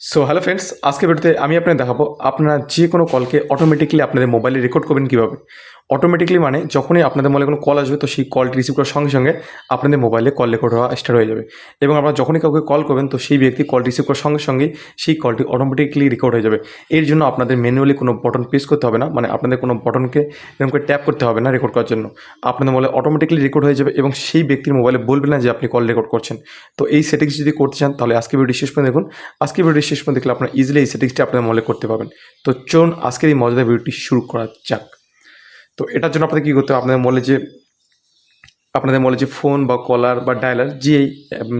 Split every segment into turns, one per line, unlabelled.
So hello friends আজকে ভিডিওতে আমি আপনাকে দেখাবো, আপনারা যে কোনো কলকে অটোমেটিকলি আপনাদের মোবাইলে রেকর্ড করবেন কীভাবে। অটোমেটিকলি মানে যখনই আপনাদের মোবাইলে কোনো কল আসবে, তো সেই কলটি রিসিভ করার সঙ্গে সঙ্গে আপনাদের মোবাইলে কল রেকর্ড হওয়া স্টার্ট হয়ে যাবে। এবং আপনারা যখনই কাউকে কল করবেন, তো সেই ব্যক্তি কল রিসিভ করার সঙ্গে সঙ্গেই সেই কলটি অটোমেটিকলি রেকর্ড হয়ে যাবে। এর জন্য আপনাদের ম্যানুয়ালি কোনো বটন প্রেস করতে হবে না মানে আপনাদের কোনো বটনকে এরকম করে ট্যাপ করতে হবে না রেকর্ড করার জন্য। আপনাদের মোবাইলে অটোমেটিকলি রেকর্ড হয়ে যাবে এবং সেই ব্যক্তির মোবাইলে বলবে না যে আপনি কল রেকর্ড করছেন। তো এই সেটিংস যদি করতে চান, তাহলে আজকে ভিডিও শেষ পর্যন্ত দেখুন। আজকে ভিডিও শেষ পর্যন্ত দেখলে আপনারা ইজিলি এই সেটিংসটি আপনাদের মোবাইলে করতে পারবেন। তো চলুন আজকের এই মজাদার ভিডিওটি শুরু করা যাক। তো এটার জন্য আপনাদের কী করতে হবে? আপনাদের মলে যে, আপনাদের মলে যে ফোন বা কলার বা ডায়লার যেই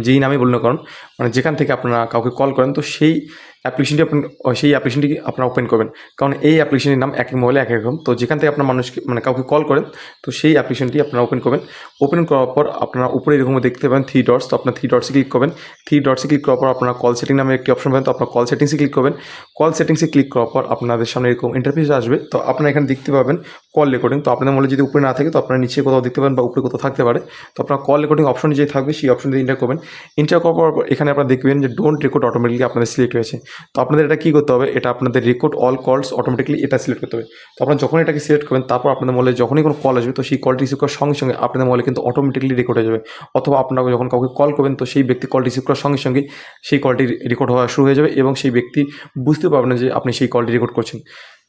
যেই নামে বলুন কারণ মানে যেখান থেকে আপনারা কাউকে কল করেন, তো সেই অ্যাপ্লিকেশনটি আপনি সেই অ্যাপ্লিকেশনটি আপনারা ওপেন করবেন। কারণ এই অ্যাপ্লিকেশনের নাম এক এক মোবাইলে এক এক রকম। তো যেখান থেকে আপনার মানুষকে মানে কাউকে কল করেন, তো সেই অ্যাপ্লিকেশনটি আপনারা ওপেন করবেন। ওপেন করার পর আপনারা উপরে এরকম দেখতে পাবেন থ্রি ডটস তো আপনার থ্রি ডটসে ক্লিক করবেন। থ্রি ডটসে ক্লিক করার পর আপনারা কল সেটিং নামে একটি অপশন পাবেন। তো আপনার কল সেটিংসে ক্লিক করবেন। কল সেটিংসে ক্লিক করার পর আপনাদের সামনে এরকম ইন্টারফেস আসবে। তো আপনারা এখানে দেখতে পাবেন কল রেকর্ডিং তো আপনাদের মনে যদি উপরে না থাকে, তো আপনারা নিচে কোথাও দেখতে পাবেন বা উপরে কোথাও থাকতে পারে। তো আপনার কল রেকর্ডিং অপশন যে থাকবে, সেই অপশন ইন্টার করবেন। ইন্টার করার পর এখানে আপনারা দেখবেন যে ডোন্ট রেকর্ড অটোমেটিকলি আপনাদের সিলেক্ট হয়েছে। তো আপনাদের এটা কী করতে হবে? এটা আপনাদের রেকর্ড অল কলস অটোমেটিকলি এটা সিলেক্ট করতে হবে। তো আপনারা যখন এটাকে সিলেক্ট করবেন, তারপর আপনাদের মোবাইলে যখনই কোনো কল আসবে, তো সেই কলটি রিসিভ করার সঙ্গে সঙ্গে আপনাদের মোবাইলে কিন্তু অটোমেটিকলি রেকর্ড হয়ে যাবে। অথবা আপনারা যখন কাউকে কল করবেন, তো সেই ব্যক্তি কল রিসিভ করার সঙ্গে সঙ্গে সেই কলটি রেকর্ড হওয়া শুরু হয়ে যাবে এবং সেই ব্যক্তি বুঝতে পারবে না যে আপনি সেই কলটি রেকর্ড করছেন।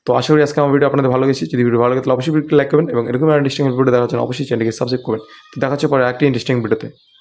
তো আশা করি আজকে আমার ভিডিও আপনাদের ভালো গেছে যদি ভিডিও ভালো লাগে, তাহলে অবশ্যই লাইক করবেন এবং এরকম ইন্টারেস্টিং ভিডিও দেখার জন্য অবশ্যই চ্যানেলকে সাবস্ক্রাইব করবেন। তো দেখা হচ্ছে পরে একটি ইন্টারেস্টিং ভিডিওতে